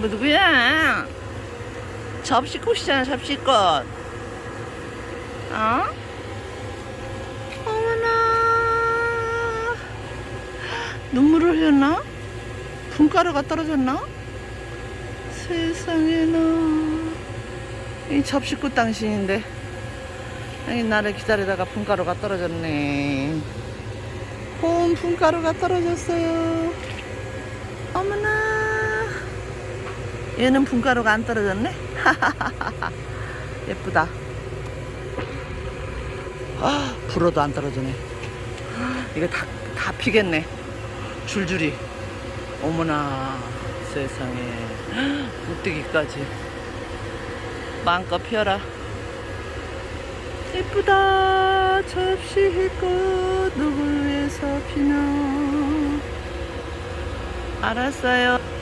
뭐 누구야? 접시꽃이잖아 접시꽃 어? 어머나 눈물을 흘렸나? 분가루가 떨어졌나? 세상에나 이 접시꽃 당신인데 여기 나를 기다리다가 분가루가 떨어졌네 봄 분가루가 떨어졌어요 어머나 얘는 분가루가 안 떨어졌네? 예쁘다. 아 불어도 안 떨어지네. 이거 다, 다 피겠네. 줄줄이. 어머나 세상에. 묵뜨기까지. 마음껏 피어라. 예쁘다. 접시꽃 누굴 위해서 피나. 알았어요